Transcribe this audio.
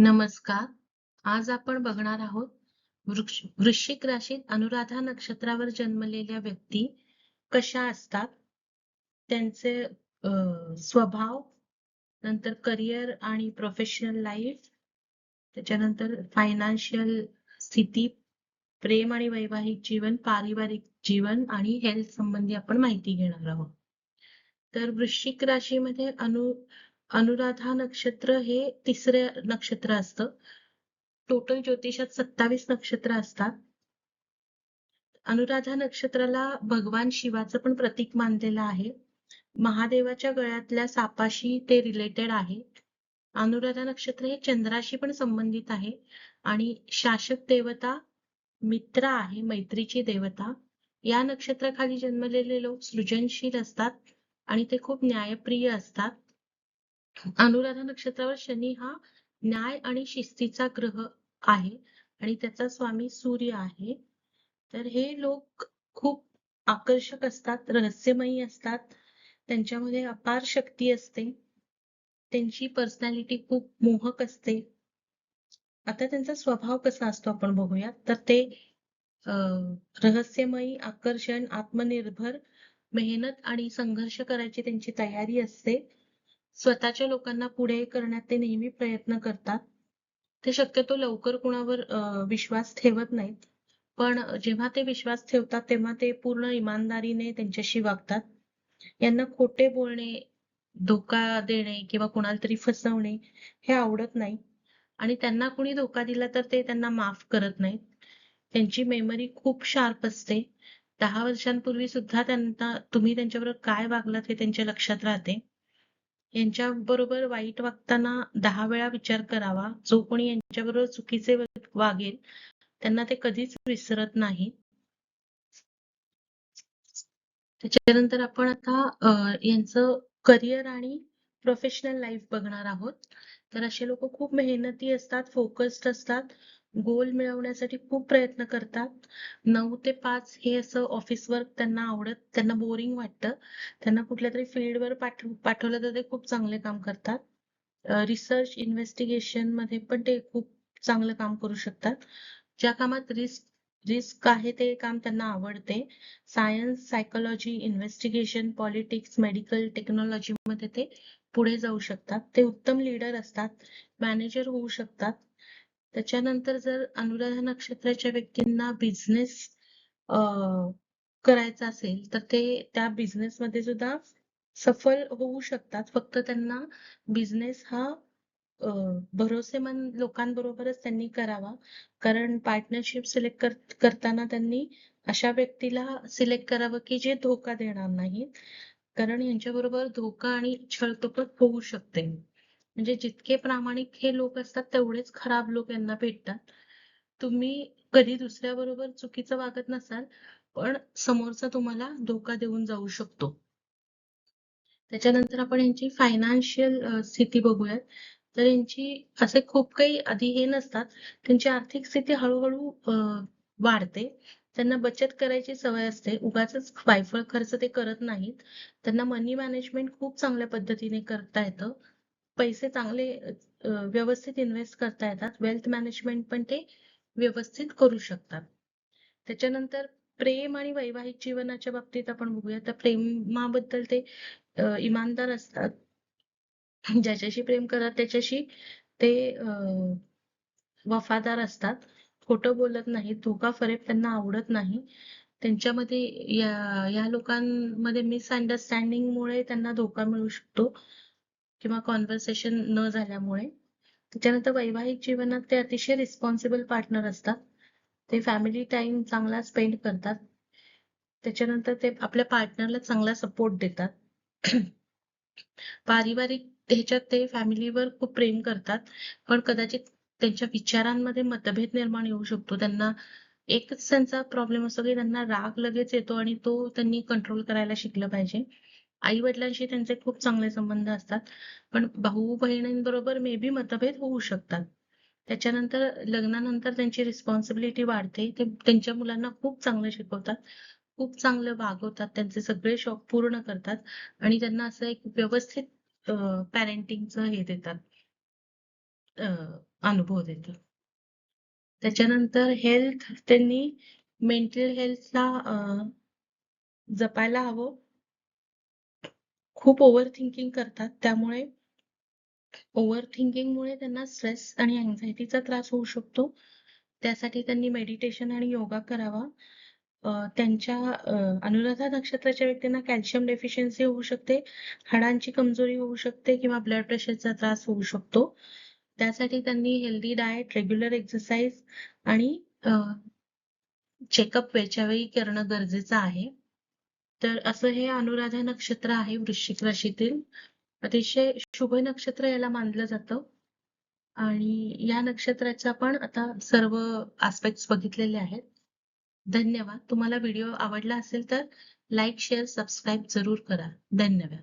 नमस्कार. आज आपण बघणार आहोत वृश्चिक राशीत अनुराधा नक्षत्रावर जन्मलेल्या व्यक्ती कशा असतात, त्यांचे स्वभाव, नंतर करिअर आणि प्रोफेशनल लाईफ, त्याच्यानंतर फायनान्शियल स्थिती, प्रेम आणि वैवाहिक जीवन, पारिवारिक जीवन आणि हेल्थ संबंधी आपण माहिती घेणार आहोत. तर वृश्चिक राशीमध्ये अनु अनुराधा नक्षत्र हे तिसरे नक्षत्र असतं. टोटल ज्योतिषात सत्तावीस नक्षत्र असतात. अनुराधा नक्षत्राला भगवान शिवाचं पण प्रतीक मानलेलं आहे. महादेवाच्या गळ्यातल्या सापाशी ते रिलेटेड आहे. अनुराधा नक्षत्र हे चंद्राशी पण संबंधित आहे आणि शासक देवता मित्र आहे, मैत्रीची देवता. या नक्षत्राखाली जन्मलेले लोक सृजनशील असतात आणि ते खूप न्यायप्रिय असतात. अनुराधा नक्षत्रावर शनी हा न्याय आणि शिस्तीचा ग्रह आहे आणि त्याचा स्वामी सूर्य आहे. तर हे लोक खूप आकर्षक असतात, रहस्यमयी असतात. त्यांच्यामध्ये अपार शक्ती असते. त्यांची पर्सनॅलिटी खूप मोहक असते. आता त्यांचा स्वभाव कसा असतो आपण बघूया. तर ते अं, रहस्यमयी, आकर्षण, आत्मनिर्भर, मेहनत आणि संघर्ष करायची त्यांची तयारी असते. स्वतःच्या लोकांना पुढे करण्यात ते नेहमी प्रयत्न करतात. ते शक्यतो लवकर कुणावर विश्वास ठेवत नाहीत. पण जेव्हा ते विश्वास ठेवतात तेव्हा ते पूर्ण इमानदारीने त्यांच्याशी वागतात. यांना खोटे बोलणे, धोका देणे किंवा कुणाला तरी फसवणे हे आवडत नाही आणि त्यांना कुणी धोका दिला तर ते त्यांना माफ करत नाहीत. त्यांची मेमरी खूप शार्प असते. दहा वर्षांपूर्वी सुद्धा त्यांना तुम्ही त्यांच्याबरोबर काय वागलात हे त्यांच्या लक्षात राहते. यांच्या बरोबर वाईट वागताना दहा वेळा विचार करावा. जो कोणी यांच्याबरोबर चुकीचे वागेल त्यांना ते कधीच विसरत नाही. त्याच्यानंतर आपण आता यांचं करिअर आणि प्रोफेशनल लाईफ बघणार आहोत. तर असे लोक खूप मेहनती असतात, फोकस्ड असतात, गोल मिळवण्यासाठी खूप प्रयत्न करतात. नऊ ते पाच हे असं ऑफिस वर्क त्यांना आवडत, त्यांना बोरिंग वाटतं. त्यांना कुठल्या तरी फील्डवर पाठव पाठवलं तर ते खूप चांगले काम करतात. रिसर्च इन्व्हेस्टिगेशनमध्ये पण ते खूप चांगलं काम करू शकतात. ज्या कामात रिस्क रिस्क आहे ते काम त्यांना आवडते. Science, psychology, investigation, politics, medical, technology मध्ये ते पुढे जाऊ शकतात. ते उत्तम लीडर असतात, मॅनेजर होऊ शकतात. त्याच्यानंतर जर अनुराधा नक्षत्राच्या व्यक्तींना बिझनेस करायचा असेल तर ते त्या बिझनेस मध्ये सुद्धा सफल होऊ शकतात. फक्त त्यांना बिझनेस हा भरोसेमंद लोकांबरोबरच त्यांनी करावा. कारण पार्टनरशिप सिलेक्ट करताना त्यांनी अशा व्यक्तीला सिलेक्ट करावं की जे धोका देणार नाहीत. कारण यांच्याबरोबर धोका आणि छळतोपत होऊ शकते. म्हणजे जितके प्रामाणिक हे लोक असतात तेवढेच खराब लोक यांना भेटतात. तुम्ही कधी दुसऱ्याबरोबर चुकीचं वागत नसाल, पण समोरचा तुम्हाला धोका देऊन जाऊ शकतो. त्याच्यानंतर आपण यांची फायनान्शियल स्थिती बघूयात. तर यांची असे खूप काही आधी हे नसतात. त्यांची आर्थिक स्थिती हळूहळू वाढते. त्यांना बचत करायची सवय असते. उगाचच वायफळ खर्च ते करत नाहीत. त्यांना मनी मॅनेजमेंट खूप चांगल्या पद्धतीने करता येतं. पैसे चांगले व्यवस्थित इन्व्हेस्ट करता येतात. वेल्थ मॅनेजमेंट पण ते व्यवस्थित करू शकतात. त्याच्यानंतर प्रेम आणि वैवाहिक जीवनाच्या बाबतीत आपण बघूया तर प्रेमाबद्दल ते इमानदार असतात. ज्याच्याशी प्रेम करतात त्याच्याशी ते वफादार असतात. खोटं बोलत नाहीत. धोका फरेब त्यांना आवडत नाही. त्यांच्यामध्ये या या लोकांमध्ये मिसअंडरस्टँडिंगमुळे त्यांना धोका मिळू शकतो किंवा कॉन्व्हर्सेशन न झाल्यामुळे. त्याच्यानंतर वैवाहिक जीवनात ते अतिशय रिस्पॉन्सिबल पार्टनर असतात. ते फॅमिली टाइम चांगला स्पेंड करतात. त्याच्यानंतर ते आपल्या पार्टनरला चांगला सपोर्ट देतात. पारिवारिक ह्याच्यात ते फॅमिलीवर खूप प्रेम करतात. पण कदाचित त्यांच्या विचारांमध्ये मतभेद निर्माण येऊ शकतो. त्यांना एकच त्यांचा प्रॉब्लेम असतो की त्यांना राग लगेच येतो आणि तो त्यांनी कंट्रोल करायला शिकलं पाहिजे. आई वडिलांशी त्यांचे खूप चांगले संबंध असतात. पण भाऊ बहिणींबरोबर मे बी मतभेद होऊ शकतात. त्याच्यानंतर लग्नानंतर त्यांची रिस्पॉन्सिबिलिटी वाढते. ते त्यांच्या मुलांना खूप चांगलं शिकवतात. खूप चांगलं वागवतात. त्यांचे सगळे शौक पूर्ण करतात आणि त्यांना असं एक व्यवस्थित पॅरेंटिंगचं हे देतात. अनुभव देतं त्याच्यानंतर हेल्थ त्यांनी मेंटल हेल्थला जपायला हवं खूप ओव्हर थिंकिंग करतात. त्यामुळे ओव्हर थिंकिंगमुळे त्यांना स्ट्रेस आणि अँझायटीचा त्रास होऊ शकतो. त्यासाठी त्यांनी मेडिटेशन आणि योगा करावा. त्यांच्या अनुराधा नक्षत्राच्या व्यक्तींना कॅल्शियम डेफिशियन्सी होऊ शकते. हाडांची कमजोरी होऊ शकते किंवा ब्लड प्रेशरचा त्रास होऊ शकतो. त्यासाठी त्यांनी हेल्दी डाएट रेग्युलर एक्सरसाइज आणि चेकअप वेळच्या वेळी करणं गरजेचं आहे. तर असं हे अनुराधा नक्षत्र आहे वृश्चिक राशीतील. अतिशय शुभ नक्षत्र याला मानलं जातं. आणि या नक्षत्राचा पण आता सर्व आस्पेक्ट्स बघितलेले आहेत. धन्यवाद. तुम्हाला व्हिडिओ आवडला असेल तर लाईक शेअर सबस्क्राईब जरूर करा. धन्यवाद.